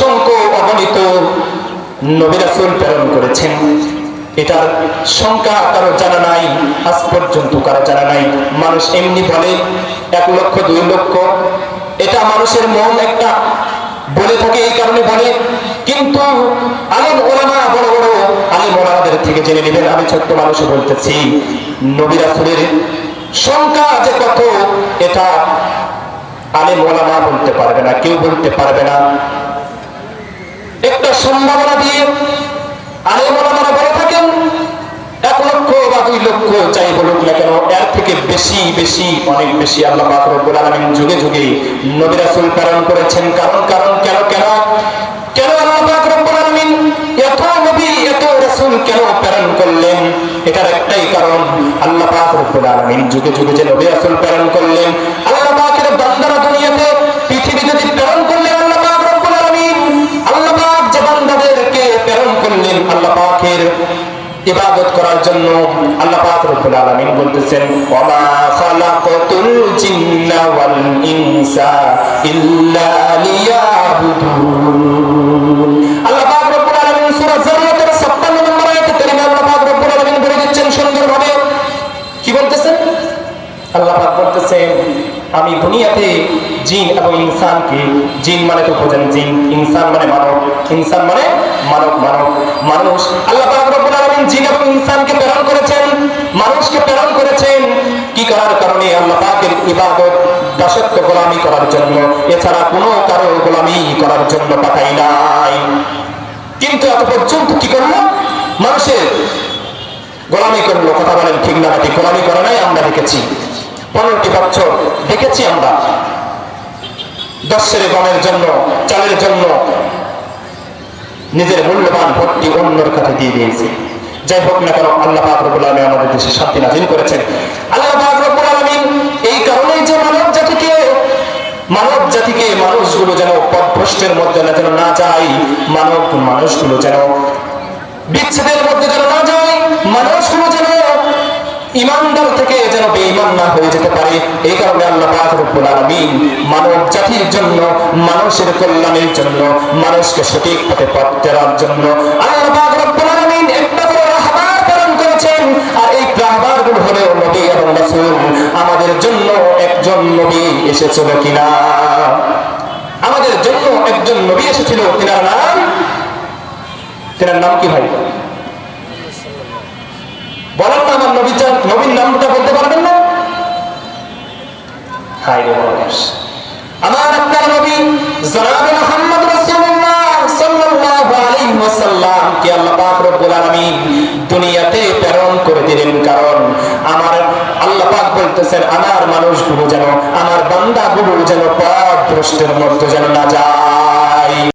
অসংখ্য অগণিত নবিরাসুল প্রেরণ করেছেন। এটার সংখ্যা কারও জানা নাই, আজ পর্যন্ত কারও জানা নাই। মানুষ এমনি বলে, এক লক্ষ, দুই লক্ষ। এটা মানুষের মন একটা বলে থাকে, এই কারণে বলে। কিন্তু আলিম ওলামা, বড় বড় আলিম ওলামাদের থেকে জেনে নেবেন, আমি ছোট্ট মানুষ বলতেছি নবিরাসুলের সংখ্যা যে কত, এটা আলিম ওলামা বলতে পারবে না, কেউ বলতে পারবে না। সম্ভাবনা দিয়ে আলিম ওলামারা বলে থাকেন, এক লক্ষ বা দুই লক্ষ চাই বলুক না কেন, এর থেকে বেশি বেশি, অনেক বেশি আল্লাহ রব্বুল আলামিন যুগে যুগে নবী রাসূল প্রেরণ করেছেন। কারণ কারণ, কেন কেন? কেন আল্লাহ রব্বুল আলামিন এত নবী, এত রাসূল কেন প্রেরণ করলেন? এটার একটাই কারণ, আল্লাহ রব্বুল আলামিন যুগে যুগে যে নবী রাসূল প্রেরণ করলেন, আল্লাহ ইবাদত করার জন্য আল্লাহ পাক রব্বুল আলামিন বলতেছেন, ওমা খালাকাতুল জিন্না ওয়াল ইনসা ইল্লা লিয়াবুদুন। আল্লাহ পাক রব্বুল আলামিন সূরা জারিয়াতের 56 নম্বর আয়াতে কারিমা আল্লাহ পাক রব্বুল আলামিন বলে দিচ্ছেন সুন্দরভাবে। কি বলতেছেন? আল্লাহ পাক বলতেছেন, আমি দুনিয়াতে জিন এবং ইনসানকে, জিন মানে তো বোঝেন জিন, ইনসান মানে মানব, ইনসান মানে মানব মানব, মানুষ। আল্লাহ পাক রব্বুল আলামিন জিন এবং ইনসানকে প্রেরণ করেছেন, মানুষকে প্রেরণ করেছেন, কি করার কারণে আল্লাহ পাকের ইবাদত দাসত্ব গোলামি করার জন্য, এছাড়া কোনো কারও গোলামি করার জন্য পাঠাই নাই। কিন্তু এত পর্যন্ত কি করল? মানুষের গোলামি করল, কথা বলেন ঠিক না ঠিক, গোলামি করে নাই আমরা দেখেছি। পনেরোটি বছর দেখেছি আমরা। দশের গমের জন্য, চালের জন্য নিজের মূল্যবান ভোটটি অন্যর কাছে দিয়ে দিয়েছে। যাই হোক না কেন, আল্লাহ পাক রব্বুল আলামিন আমাদের দেশে শান্তি নাজিল করেছেন। আল্লাহ পাক রব্বুল আলামিন এই কারণেই যে মানব জাতিকে মানব জাতিকে মানুষগুলো যেন পথভ্রষ্টের মধ্যে না যেন না যায়, মানব মানুষগুলো যেন বিচ্ছেদের মধ্যে যেন না যায়, মানুষগুলো যেন ইমানদার থেকে যেন বেঈমান না হয়ে যেতে পারে, এই কারণে আল্লাহ পাক আলামিন মানব জাতির জন্য, মানুষের কল্যাণের জন্য, মানুষকে সঠিক পথে পথ জন্য একজন নবী এসেছিল কিনা? আমাদের জন্য একজন নবী এসেছিল তিনার নাম? তিনার নাম কি ভাই? বলেন না আমার নবী নবীর নামটা বলতে পারবেন না? আমার আপনার নবী জনাবে মুহাম্মদ রাসূলুল্লাহ সাল্লাল্লাহু আলাইহি ওয়াসাল্লাম, কে আল্লাহ পাক রব্বুল আলামিন দুনিয়াতে প্রেরণ করে দিলেন কারণ আমার আল্লাহ পাক বলতেছেন আমার মানুষগুলো যেন আমার বান্দাগুলো যেন পথ ভ্রষ্টের মধ্যে যেন না যায়।